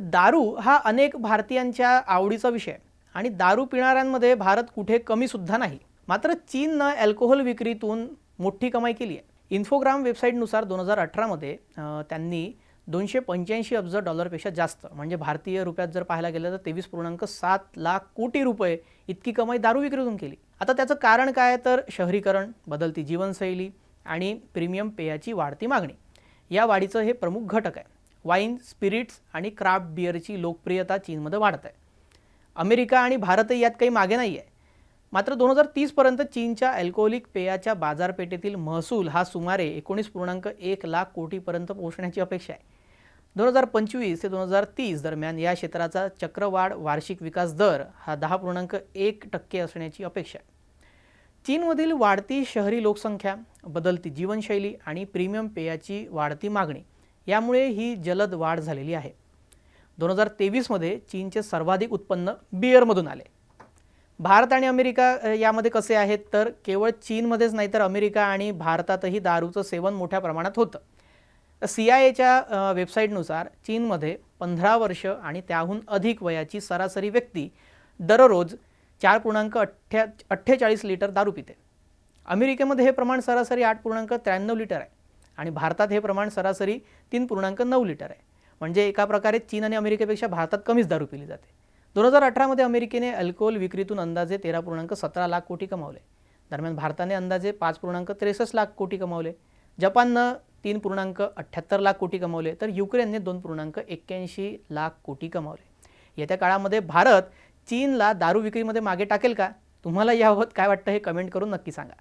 दारू हा अनेक भारतीयांच्या आवडीचा विषय आहे. आणि दारू पिणाऱ्यांमध्ये भारत कुठे कमीसुद्धा नाही. मात्र चीननं अल्कोहोल विक्रीतून मोठी कमाई केली आहे. इन्फोग्राम वेबसाईटनुसार दोन हजार अठरामध्ये त्यांनी दोनशे पंच्याऐंशी अब्ज डॉलरपेक्षा जास्त म्हणजे भारतीय रुपयात जर पाहायला गेलं तर तेवीस पूर्णांक सात लाख कोटी रुपये इतकी कमाई दारू विक्रीतून केली. आता त्याचं कारण काय तर शहरीकरण बदलती जीवनशैली आणि प्रीमियम पेयाची वाढती मागणी. या वाढीचं हे प्रमुख घटक आहे. वाईन स्पिरिट्स आणि क्राफ्ट बिअरची लोकप्रियता चीनमध्ये वाढत आहे अमेरिका आणि भारतही यात काही मागे नाही आहे मात्र दोन हजार तीसपर्यंत चीनच्या अल्कोहोलिक पेयाच्या बाजारपेठेतील महसूल हा सुमारे एकोणीस पूर्णांक एक लाख कोटीपर्यंत पोहोचण्याची अपेक्षा आहे. दोन हजार पंचवीस ते दोन हजार तीस दरम्यान या क्षेत्राचा चक्रवाढ वार्षिक विकास दर हा दहा पूर्णांक एक टक्के असण्याची अपेक्षा आहे. चीनमधील वाढती शहरी लोकसंख्या बदलती जीवनशैली आणि प्रीमियम पेयाची वाढती मागणी यामुळे ही जलद वाढ झालेली आहे. दोन हजार तेवीसमध्ये चीनचे सर्वाधिक उत्पन्न बिअरमधून आले. भारत आणि अमेरिका यामध्ये कसे आहेत? तर केवळ चीनमध्येच नाही तर अमेरिका आणि भारतातही दारूचं सेवन मोठ्या प्रमाणात होतं. सी आय एच्या वेबसाईटनुसार चीनमध्ये पंधरा वर्ष आणि त्याहून अधिक वयाची सरासरी व्यक्ती दररोज चार पूर्णांक अठ्ठ्या अठ्ठेचाळीस लिटर दारू पिते. अमेरिकेमध्ये हे प्रमाण सरासरी आठ पूर्णांक त्र्याण्णव लिटर आहे. आणि भारतात हे प्रमाण सरासरी तीन पूर्णांक नऊ लिटर आहे. म्हणजे एका प्रकारे चीन आणि अमेरिकेपेक्षा भारतात कमीच दारू पिली जाते. दोन हजार अठरामध्ये अमेरिकेने अल्कोहोल विक्रीतून अंदाजे तेरा पूर्णांक सतरा लाख कोटी कमावले. दरम्यान भारताने अंदाजे पाच पूर्णांक त्रेसष्ट लाख कोटी कमावले. जपाननं तीन पूर्णांक अठ्ठ्याहत्तर लाख कोटी कमावले. तर युक्रेनने दोन पूर्णांक एक्क्याऐंशी लाख कोटी कमावले. येत्या काळामध्ये भारत चीनला दारू विक्रीमध्ये मागे टाकेल का? तुम्हाला याबाबत काय वाटतं हे कमेंट करून नक्की सांगा.